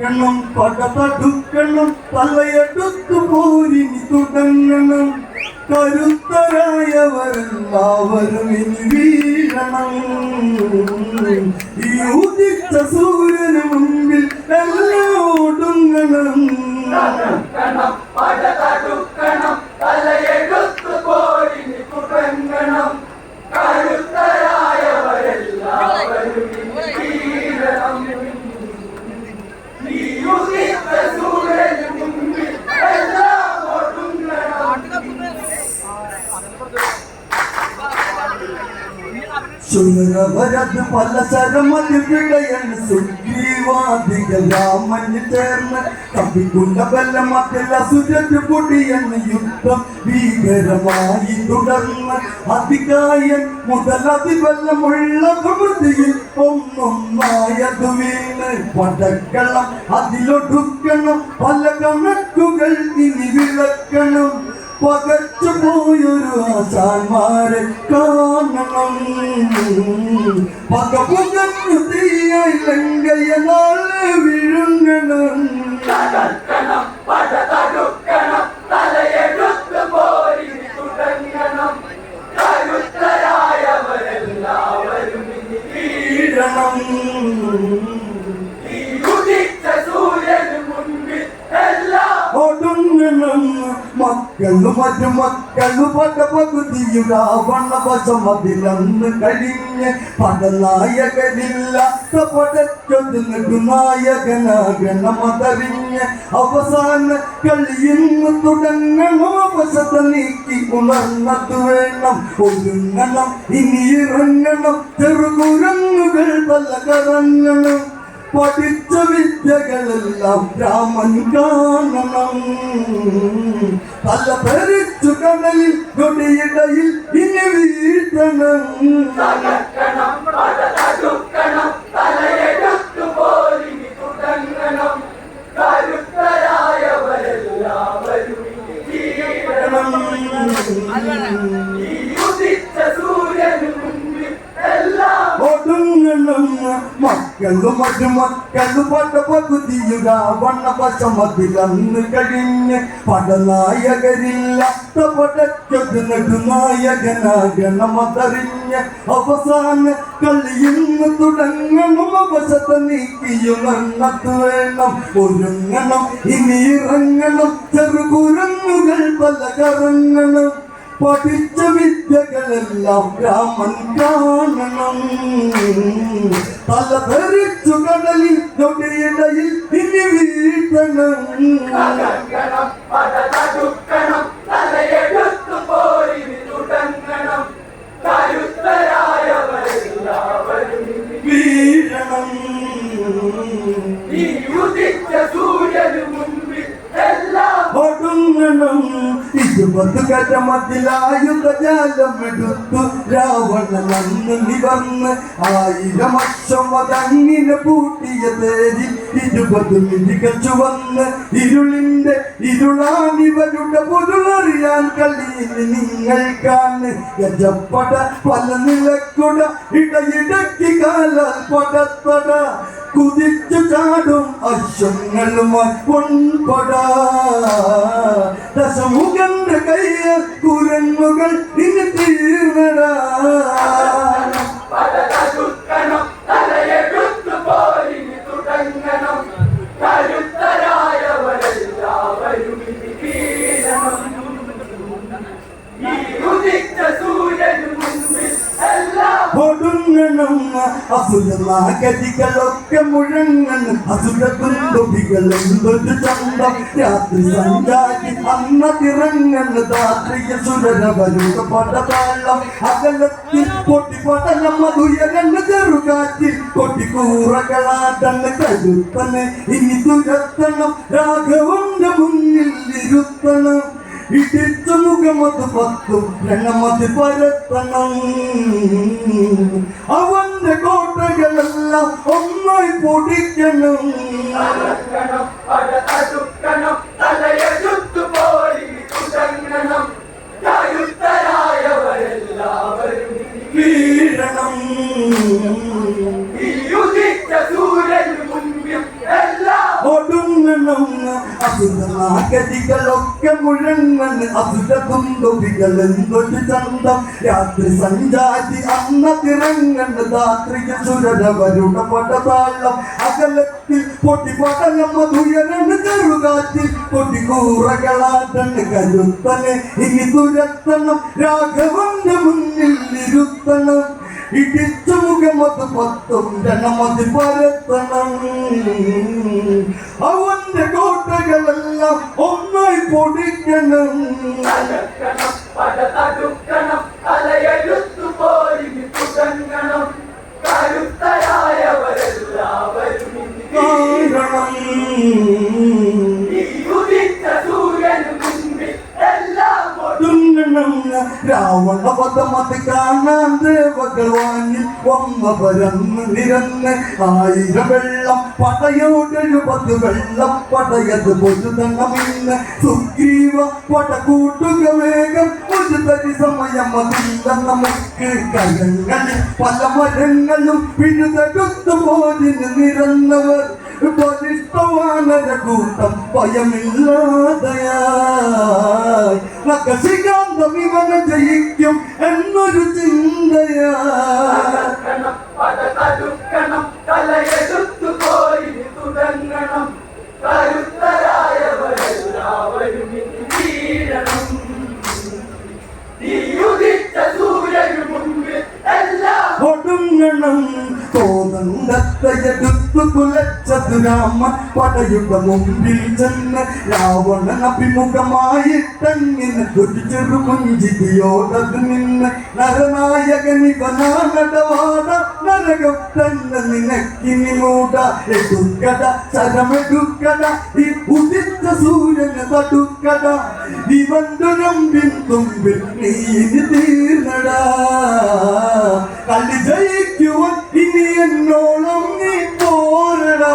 തടുക്കണം പട പലയടുത്തു പോരിനി തുടങ്ങണം. കരുത്തരായവരെല്ലാവരും ഇനി വീഴണം. ഈ ഉദിച്ച സൂര്യന് മുമ്പിൽ എല്ലാം ഒടുങ്ങണം തടുക്കണം പട തടുക്കണം തലയെടുത്തു പോരിനി തുടങ്ങണം കരുത്തരായവരെല്ലാവരും ഇനി വീഴണം ഈ ഉദിച്ച സൂര്യന് മുമ്പിൽ എല്ലാം ഒടുങ്ങണം സുരവരത് പല ശരമതിവിടയൻ സുഗ്രീവാദികൾ രാമന് ചേർന്ന് കവികുണ്ട ബലമത്തിൽ അസുരത് പൊടിയെന്ന് യുദ്ധം ഭീകരമായി തുടർന്ന് അധികായൻ മുതൽ അതിബലമുള്ള പ്രവൃത്തിയിൽ ഒന്നൊന്നായത് വീണ് പടക്കളം അതിലൊടുക്കണം പല കണക്കുകൾ ഇനി വിളക്കണം. പകച്ചു പോയൊരു ആശാന്മാരെ കാണണം. പകപുകഞ്ഞു തീയായി ലങ്കയ നാളെ വിഴുങ്ങണം. മക്കളു മറ്റു മക്കളു പട പകുതിയും രാവണ വശം അതിലന്ന് കഴിഞ്ഞ് പടനായകരില്ലാത്ത പടച്ചൊരു നായകനാകണമതറിഞ്ഞ് അവസാന കളിയിന്ന് തുടങ്ങണം അവശത നീക്കി ഉണർന്നത് വേണം ഒരുങ്ങണം ഇനി ഇറങ്ങണം ചെറുകുരങ്ങുകൾ പല കറങ്ങണം പഠിച്ച വിദ്യകളെല്ലാം രാമൻ കാണണം തല ഭരിച്ചു കടലിൽ കൊടിയിടയിൽ ഇനി വീഴ്ത്തണം. കരുത്തരായവരെല്ലാവരും മക്കളു മറ്റു മക്കളു പട പകുതിയുക വണ്ണ പശമതിലന്ന് കഴിഞ്ഞ് പടനായകരില്ലാത്ത പടച്ചത് നെടുനായകനാകണമതറിഞ്ഞ് അവസാന കളിയിന്ന് തുടങ്ങണം അവശത നീക്കിയുണർന്നത് വേണം ഒരുങ്ങണം ഇനി ഇറങ്ങണം ചെറുകുരങ്ങുകൾ പല കറങ്ങണം പഠിച്ച വിദ്യകളെല്ലാം രാമൻ കാണണം തല ധരിച്ചു കടലിൽ നൊടിയിടയിൽ ഇനി വീഴ്ത്തണം നിവർന്ന് ആയിരം വർഷം അതങ്ങിനെ പൂട്ടിയ പേരിൽ ഇരുപത് മിഴികൾ ചുവന്ന് ഇരുളിന്റെ ഇരുളാണിവരുടെ പൊരുളറിയാൻ കഴിയില്ല നിങ്ങൾക്കാണ് ഗജപ്പട പല നിലക്കുട ഇടയിടയ്ക്ക് കാലാൽ പടത്തട കുതിച്ചു ചാടും അശ്വങ്ങളുമായി പൊൻപട ദശമുഖന്റെ കയ്യൽ കുരങ്ങുകൾ തീർന്നടാ. അസുരനാഗതികളൊക്കെ മുഴങ്ങണം അസുരകുന്തുഭികൾ എന്തൊരു ചന്തം? രാത്രി സഞ്ചാരി അന്നതിറങ്ങണ രാത്രിയ സുരരവരുടെ പടതാളം. അകലത്തിൽ പൊട്ടിപ്പടലം മധുയരണ്ണ ചെറുകാറ്റിൽ കൊട്ടിക്കൂറകളാടണ്ണ കരുത്തന് ഇനി തുരത്തണം രാഘവന്റെ മുന്നിൽ ഇരുത്തണം. ഇടിച്ച മുഖമത് പത്തും എണ്ണമത് പരത്തണം. അവന്റെ കോട്ടകളെല്ലാം ഒന്നായി പൊടിക്കണം. വീഴണം. ഈ ഉദിച്ച സൂര്യന് പടതാളം അകലത്തിൽ കരുത്തനെ. രാഘവന്റെ മുന്നിൽ അവന്റെ കോട്ടകളെല്ലാം പൊടിക്കണം ഒടുങ്ങണം. തുന്നണം രാവണ പദമത് കാണാൻ ദേവകളവാനിൽ വന്ന പരന്ന് നിരന്ന് ആയിരം വെള്ളം പടയോടെഴുപത് വെള്ളം പടയത് പൊരുതണമിന്ന് സുഗ്രീവ പട കൂട്ടുക വേഗം ഒരു തരി സമയം അതില്ല നമുക്ക് കരങ്ങളിൽ പല മരങ്ങളും പിഴുതെടുത്തു പോരിന് നിരന്നവർ ബലിഷ്ടവാനര കൂട്ടം ഭയമില്ലാതെയായി ഇവനെ ജയിക്കും എന്നൊരു ചിന്തയാ. ഒടുങ്ങണം. കുലച്ചത് പടയുടെ മുമ്പിൽ ചെന്ന് രാവണൻ അഭിമുഖമായിട്ടങ്ങിന് ഒരു ചെറു പുഞ്ചിരിയോടത് നിന്ന് നരനായകൻ ഇവനാടവാട നരകം തന്നെ നിനക്കിനി മൂട. എടുക്കട ശരമെടുക്കട ഈ ഉദിച്ച സൂര്യന് തടുക്കട ഇവന്റെ നമ്പിൻ തുമ്പിൽ നീ ഇനി തീർന്നടാ. കളി ജയിക്കുവാൻ ഇനി എന്നോളം നീ പോരടാ.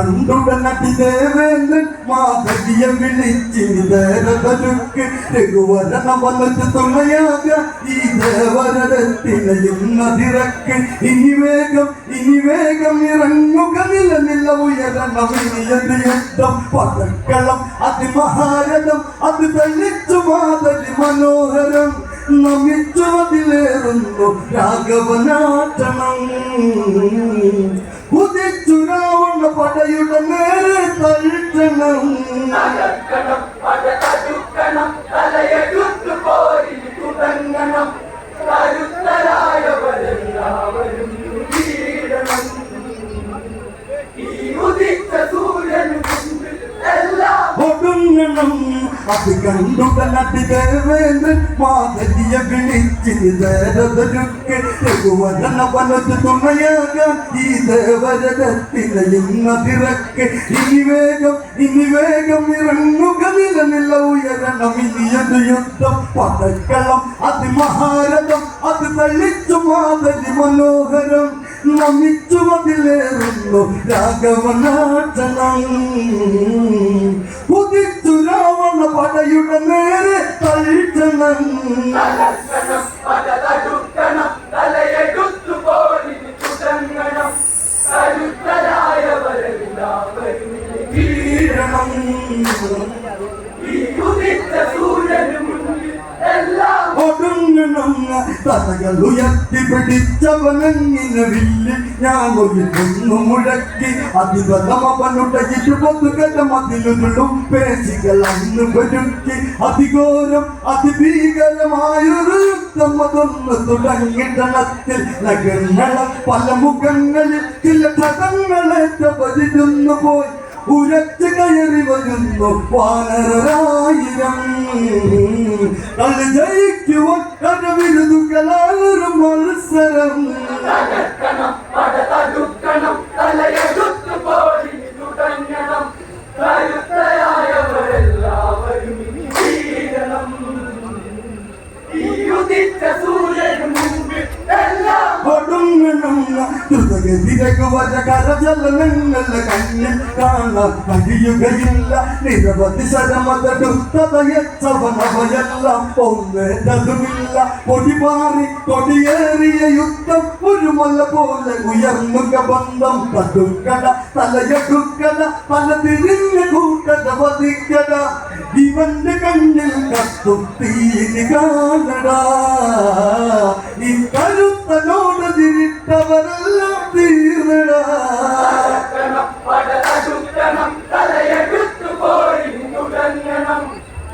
കണ്ടുടനടി ദേവേന്ദ്രൻ മാധവിയെ വിളിച്ചിനി ദേരതൊരുക്ക് രഘുവരന വന്നിട്ട് തുണയാക ഈ ദേവരത്തിനെ ഇന്നതിറക്ക് ഇനി വേഗം ഇനി വേഗം ഇറങ്ങുക നിലനില ഉയരണം ഇനിയത് യുദ്ധം പടക്കളം അതിമഹാരഥം അത് തെളിച്ചു മാതരി മനോഹരം നമിച്ചു അതിലേറുന്നു രാഘവനാട്ടണം. ഉദിച്ചു രാവണ പടയുടെ നേരെ തഴുത്തണം തകർക്കണം പട അത് കണ്ടുടനടി ദേവേന്ദ്രൻ മാധവിയെ വിളിച്ചിനി ദേരതൊരുക്ക് രഘുവരന വനത്ത് തുണയാകാൻ ഈ ദേവരത്തിനെ ഇന്നതിറക്ക് ഇനി വേഗം ഇനി വേഗം ഇറങ്ങുക. നിലനില ഉയരണം ഇനിയത് യുദ്ധം. പടക്കളം അതിമഹാരഥം അത് തള്ളിച്ചു മാതരി മനോഹരം. നമിച്ചു അതിലേറുന്നു രാഘവനാട്ടണം പടയുടെ നേരെ തഴിച്ചണം ഉയർത്തി പിടിച്ചവനെങ്ങിനെ വില്ല് ഞാൻ കൊന്നു മുഴക്കി മതിലുകളും പേശികൾ അന്ന് പെരുക്കി. അതിഘോരം അതിഭീകരമായൊരു യുദ്ധം അതൊന്ന് തുടങ്ങിടണത്തിൽ നഗരങ്ങൾ പല മുഖങ്ങളിൽ ചില പതിരുന്നു പോയി. ഉരച്ചു കയറി വരുന്നു വാനരായിരം അത് ജയിക്കുവാൻ കരവിരുതുകളാലൊരു മത്സരം. കഴിയുകയില്ല നിരവധി ശരമതെടുത്തതയച്ചവനവയെല്ലാം പോന്നേറ്റതുമില്ല പൊടിമാറി കൊടിയേറിയ യുദ്ധം ഒരു മല പോലെ ഉയർന്നുക ബന്ധം. തടുക്കട തലയെടുക്കട പല തിരിഞ്ഞ കൂട്ടത വധിക്കട. ഇവന്റെ കണ്ണിൽ കത്തും തീരി കാണടാ. ഈ കരുത്തനോട് തിരിട്ടവരെല്ലാം തീർന്നടാ തകർക്കണം, പടതടുക്കണം, തലയെടുത്തു പോയി തുടങ്ങണം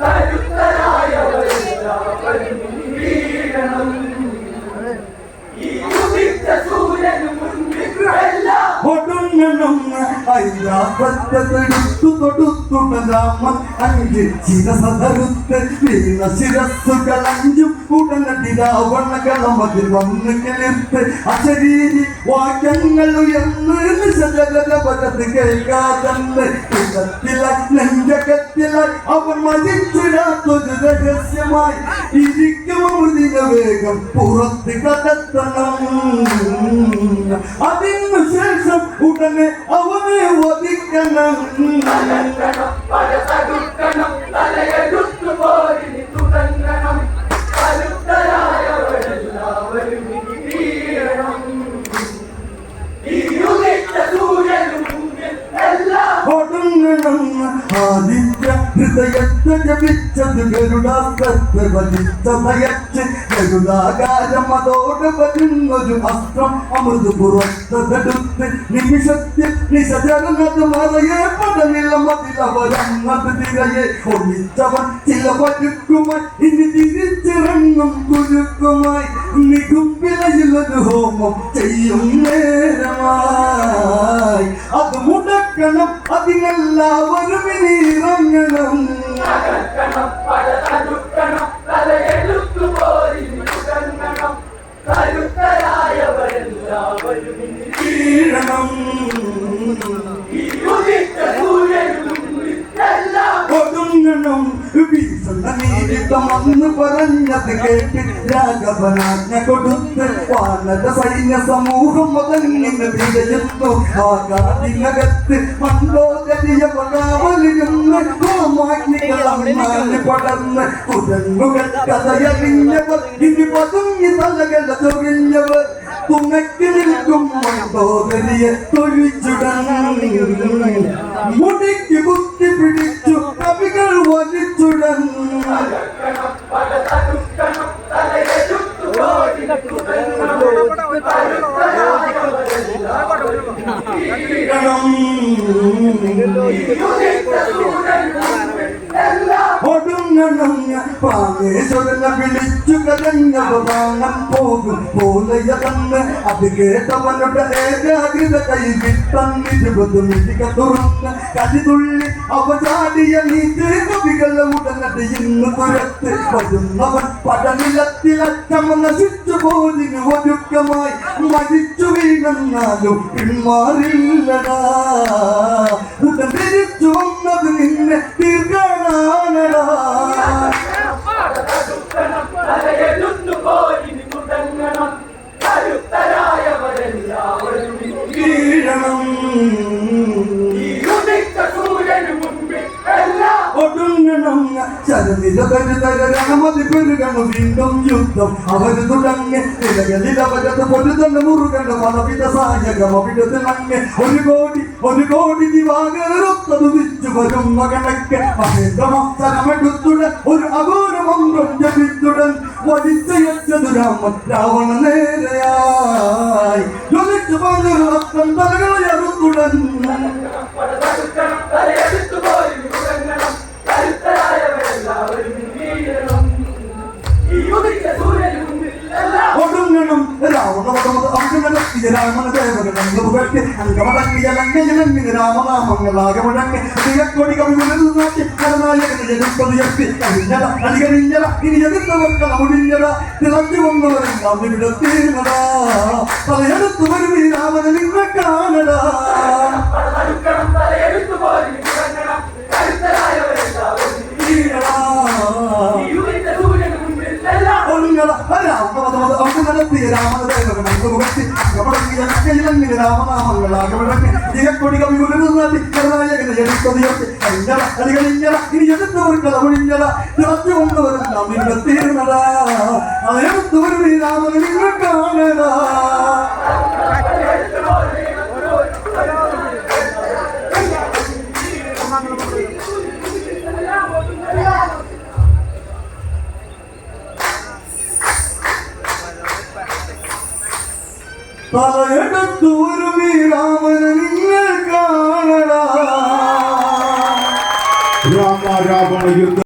കരുത്തരായവരെല്ലാവരും വീഴണം ഈ ഉദിച്ച സൂര്യനു മുന്നിൽ എല്ലാം ഒടുങ്ങണം അയ്യാപത്തെടുത്തു തൊടുത്തുട രാമൻ അഞ്ച് ശിരസതരുത്ത് വീണ ശിരസ്സുകൾ അഞ്ചും ഉടനടി രാവണകളമതിൽ വന്ന് കിളിർത്ത്. അശരീരി വാക്യങ്ങൾ ഉയർന്ന് നിശജലപരത്ത് കേൾക്കാതെന്ന്. നെഞ്ചകത്തിലായി അവൻ മരിച്ചിടാത്തൊരു രഹസ്യമായി. ഇരിക്കുമൃതിന വേഗം പുറത്ത് കടത്തണം. അതിനു ഉടനെ അവനെ വധിക്കണം. ഹൃദയത്തെ ജപിച്ചത് ഗരുഡാസ്ത്രത്തെ വലിച്ച ഭയച്ച് ഗരുഡാകാരം അതോട് വരുന്നൊരു അസ്ത്രം അമൃത് പുറത്തതെടുത്ത് നിമിഷത്തിൽ നിശചരണത് മറയെ പടനില മതിലവരന്നത് തിരയെ ഒന്നിച്ചവൻ ചില പരുക്കുമായി ഇനി തിരിച്ചിറങ്ങും കുരുക്കുമായി നികുമ്പിലയിലൊരു ഹോമം ചെയ്യും നേരമായി. അത് മുടക്കണം അതിനെല്ലാവരും ഇനി ഇറങ്ങണം. അകക്കണം പഴ തടുക്കണം തലയെടുത്തു തുടങ്ങണം കരുത്തരായവരെല്ലാവരും വീഴണം ഈ ഉദിച്ച സൂര്യനു എല്ലാം ഒടുങ്ങണം നീതിത്തമെന്ന് പറഞ്ഞത് കേട്ട് രാഘവനാജ്ഞ കൊടുത്ത് വാനര സൈന്യ സമൂഹം മുതലിന് തിരയുന്നു. ആകാതിനകത്ത് മണ്ടോദരിയ പടാവലിരുന്ന് ഹോമാഗ്നികളമ്മാന് പടർന്ന് കുരങ്ങുകൾ കഥയറിഞ്ഞവർ ഇനി പതുങ്ങി തലകൾ ചൊറിഞ്ഞവർ തുണയ്ക്ക് നിൽക്കും മണ്ടോദരിയെ തൊഴിച്ചുടൻ. മുടിക്ക് കുത്തി പിടിച്ചു కవికలు చూడండి പ്രാണേശ്വരനെ വിളിച്ചു കരഞ്ഞവരാണം പോകും പോലെയതന്ന് അത് കേട്ടവനുടെ ഏകാഗ്രത കൈവിട്ടന്നിരുപത് മിഴിക തുറന്ന് കലിതുള്ളി അവചാടിയ ചാടിയ നീറ്റ് കവികളെ ഉടനടി ഇന്ന് തുരത്ത് വരുന്നവൻ പടനിലത്തിലറ്റം നശിച്ചു പോലിന് ഒരുക്കമായി മരിച്ചു വീണെന്നാലും പിന്മാറില്ലടാ ഉടൻ തിരിച്ചു വന്നത് നിന്നെ തീർക്കാനാണടാ രണമതി പെരുകണം വീണ്ടും യുദ്ധം അവർ തുടങ്ങി നിലകളിൽ അവരത് പൊരുതണ്ട മുറുകണ്ട പലവിധ സായകം അവിടത്ത് നങ്ങ് ഒരു കോടി ഒരു കോടി ദിവാകരൊത്തത് വിച്ചു വരുന്ന കണക്ക് മഹേന്ദ്രമൊത്തരമെടുത്തുടൻ ഒരു അഘോര മന്ത്രം ജപിച്ചുടൻ വലിച്ചയച്ചതു രാമൻ രാവണ നേരെയായി ജ്വലിച്ചു പറഞ്ഞൊരു അർത്ഥം തലകളെ അറുത്തുടൻ முழக்கு அந்த வழங்கியல் அங்கையிலிருந்து ராமநாமங்களாக முழக்கு தியக்கொடி கவிழ்ந்து நோக்கி அதனாயகனை எதிர்ப்பது எப்படி அறிஞரா நடிகரிஞரா இனி எதிர்த்தவர்கள் முடிஞ்சரா திறந்து வந்தவரை நம்மிடம் தீர்வதா தலையெடுத்து வருவீராமனின் காணடா രാമവധമത് അർജുനൻ രാമന ദേവകൻ അംഗമുഖത്തി അംഗമടങ്ങിയ ലംഘനമിന് രാമനാമങ്ങളാകെ മുഴങ്ങി വിജയക്കൊടി കവി ഉലർന്നാട്ടി കരുനായകനെ എടുത്തതുയർത്തി കഴിഞ്ഞട അത് കഴിഞ്ഞട ഇനി എടുത്തവർക്ക് ഒഴിഞ്ഞട തിളച്ചു കൊണ്ടുവരും നാം നിങ്ങൾ തീർന്നടാ അതെടുത്തവരും ഈ രാമനെ നിങ്ങൾ കാണടാ തലയെടുത്തു ഒരു വീരാമന്